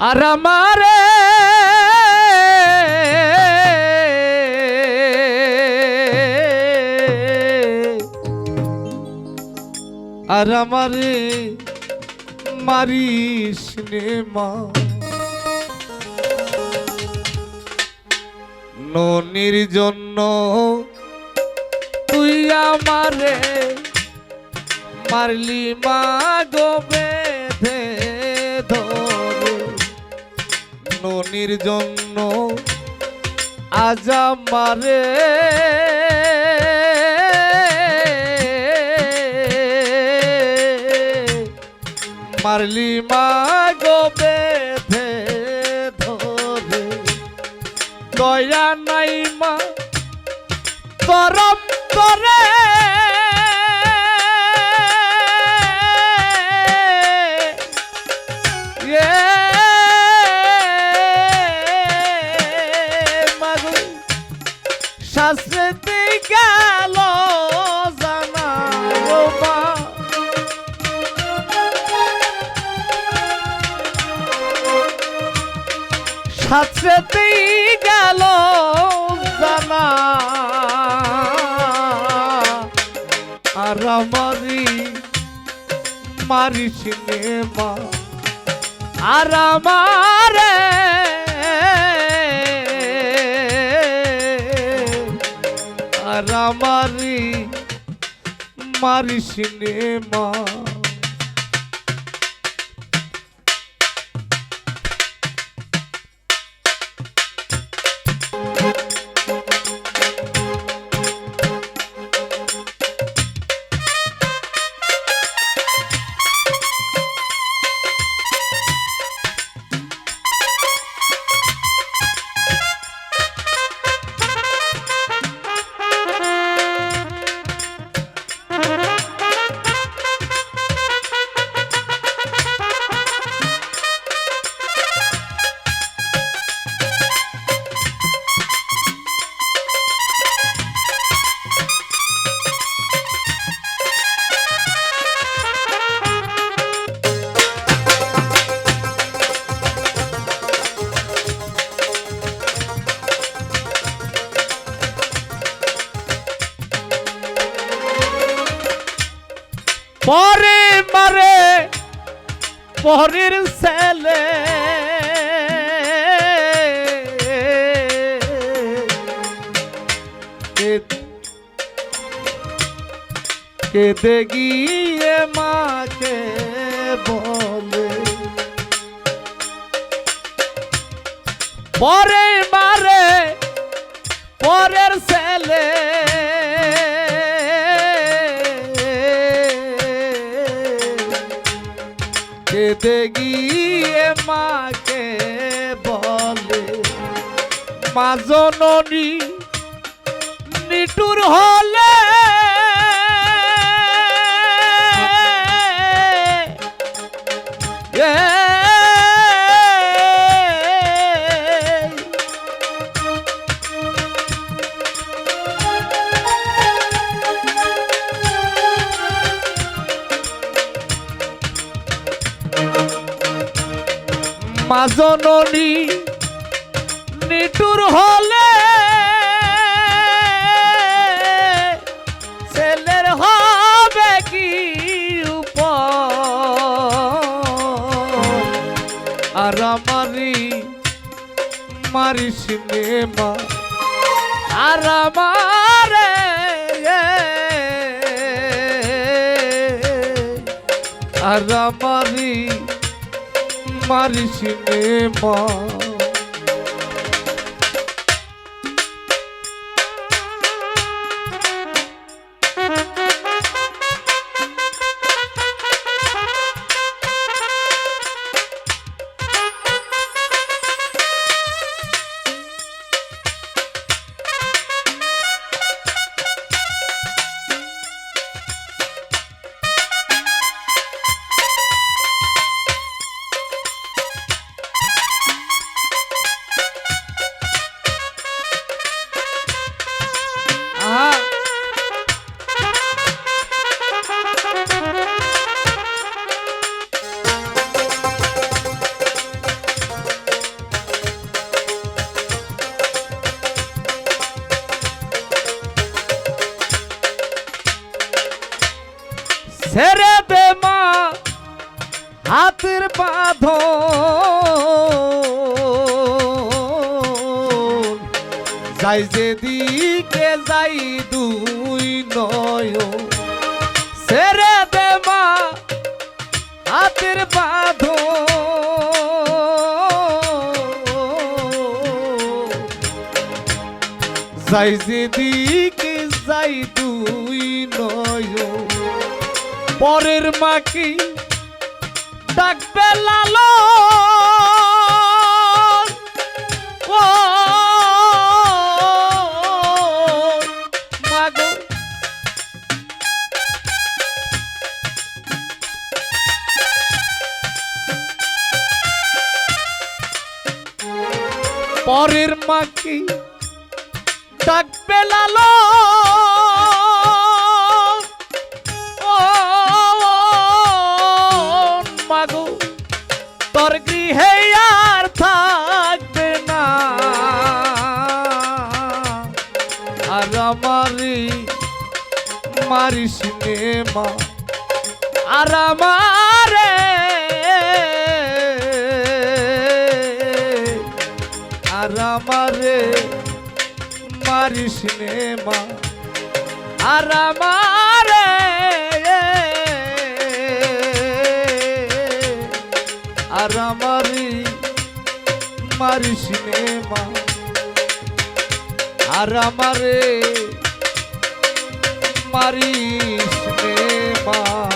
আর আমারে আর আমারে মারিস মা। ননির জন্য তুই আমারে মারলি মা গো বেঁধে ধরে। ননির জন্য আজ আমারে মারলি মা গো বেঁধে ধরে। দয়া নাই মা করম করে শাস্তি গেল জানা গো গেল জানা। আর আমারি মারিস মা। আর আমারে মারিস নে মা। পরে মারে পরের ছেলে। কেদে গিয়ে মাকে বলে। পরে মারে পরের ছেলে। কেদে গিয়ে মাকে বলে? মা জননী নিটুর হলে জননী নিটুর হলে ছেলের হবে কি উপায়? আর আমারি মারিস মা আর আমারে আর আমারি মারিস মা। ছেড়ে দে মা, হাতের বাঁধন। যাই যেদিকে যাই দুই নয় ছেড়ে দে মা, হাতের বাঁধন। যাই যেদিকে যাই দুই নয় পরের মাকে ডাকবে লালো পরের মাকে ডাকবে আমারি মারিস নে মা। আর আমারে আর আমারে মারিস নে মা। আর আমারে আর আমারি মারিস নে মা। আর আমারে মারিস মা।